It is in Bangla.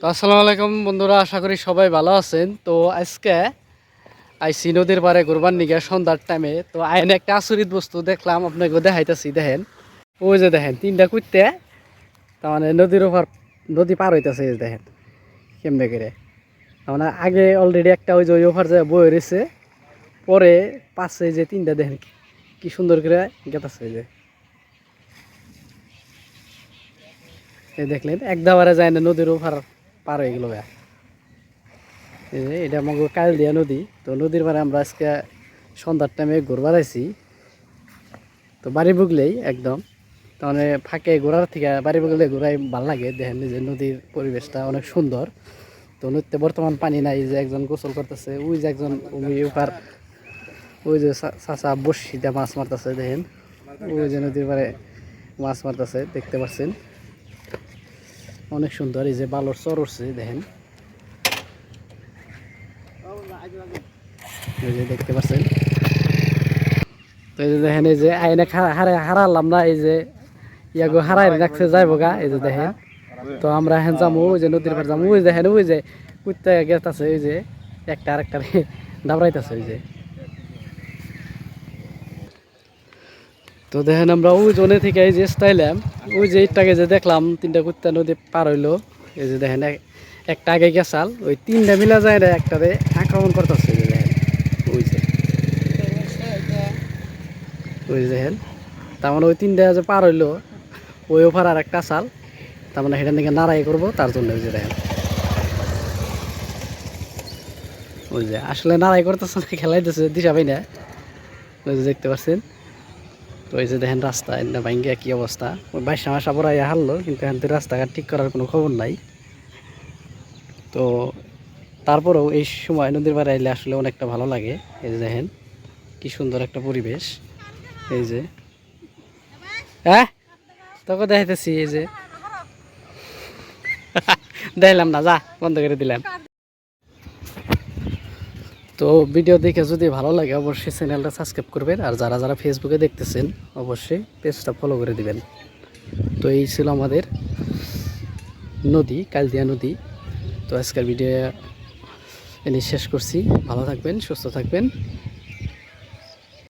তো আসসালামু আলাইকুম বন্ধুরা, আশা করি সবাই ভালো আছেন। তো আজকে আইসি নদীর পারে ঘুরবার নিগে সন্ধ্যার টাইমে তো আইনে একটা আচরিত বস্তু দেখলাম, আপনাকে দেখাইতেছি, দেখেন। ওই যে দেখেন, তিনটা কুত্তে তার মানে নদীর ওপর, নদী পার হইতেছে দেখেন, কেমনে করে। তার মানে আগে অলরেডি একটা ওই যে ওই ওভার যায় বয়ে রয়েছে, পরে পাশে যে তিনটা, দেখেন কি- সুন্দর করে গেতাছে যে। দেখলেন দেখলেন একদাবারে যায় না নদীর ওভার পার হয়ে গেল গা। এই যে, এটা আমাকে কাল দিয়া নদী। তো নদীর পারে আমরা আজকে সন্ধ্যার টাইমে ঘুরবার আইছি তো বাড়ি বুগলেই একদম। তো মানে ফাঁকে ঘোরার থেকে বাড়ি বুগলে ঘোরাই ভালো লাগে। দেখেন যে নদীর পরিবেশটা অনেক সুন্দর। তো নদীতে বর্তমান পানি নাই যে একজন গোসল করতেছে, ওই যে একজন ওপার ওই যে চা- চাচা বসিটা মাছ মারতেছে, দেখেন। ওই যে নদীর পারে মাছ মারতেছে, দেখতে পাচ্ছেন। অনেক সুন্দর, এই যে বালর চর উঠছে, দেখেন। দেখতে পাচ্ছেন। তো এই যে দেখেন, এই যে আইনে হারালাম না, এই যে ইয়াগো হারাই রাখছে যাইব গা, এই যে দেখেন। তো আমরা এখন যাব ওই যে নদীর পার যাব ওই দেখেন, ওই যে কুত্তা গেছ আছে ওই যে একটা আরেকটা দাবড়াইতেছে ওই যে। তো দেখেন আমরা ওই জনে থেকে এই যে স্টাইলাম, ওই যে ইটাকে যে দেখলাম, তিনটা কুত্তা নদী পার হইল। এই যে দেখেন একটা আগে গেছাল ওই তিনটা মিলা যায় না একটারে আক্রমণ করতেছে যে দেখেন, ওই যে। ওই দেখেন, তার মানে ওই তিনটা যে পার হইল, ওই ওভার আর একটা চাল, তার মানে সেটা থেকে নাড়াই করব, তার জন্য ওই যে দেখেন। ওই যে আসলে নাড়াই করতেছে না, খেলাইতেছে, দিশা পাই না, ওই যে দেখতে পাচ্ছেন। তো এই যে দেখেন রাস্তা, এনে ভাঙ্গিয়া কি অবস্থা? বাইশা মাসা পড়া হারলো, কিন্তু এখান থেকে রাস্তাঘাট ঠিক করার কোনো খবর নাই। তো তারপরেও এই সময় নদীর পাড়ে এলে আসলে অনেকটা ভালো লাগে। এই যে দেখেন, কি সুন্দর একটা পরিবেশ। এই যে হ্যাঁ? তোকে দেখাইতেছি, এই যে। দেখলাম না, যা, বন্ধ করে দিলাম। তো ভিডিও দেখে যদি ভালো লাগে, অবশ্যই চ্যানেলটা সাবস্ক্রাইব করবেন। আর যারা যারা ফেসবুকে দেখতেছেন, অবশ্যই পেজটা ফলো করে দিবেন। তো এই ছিল আমাদের নদী, কালদিয়া নদী। তো আজকের ভিডিও এনে শেষ করছি। ভালো থাকবেন, সুস্থ থাকবেন।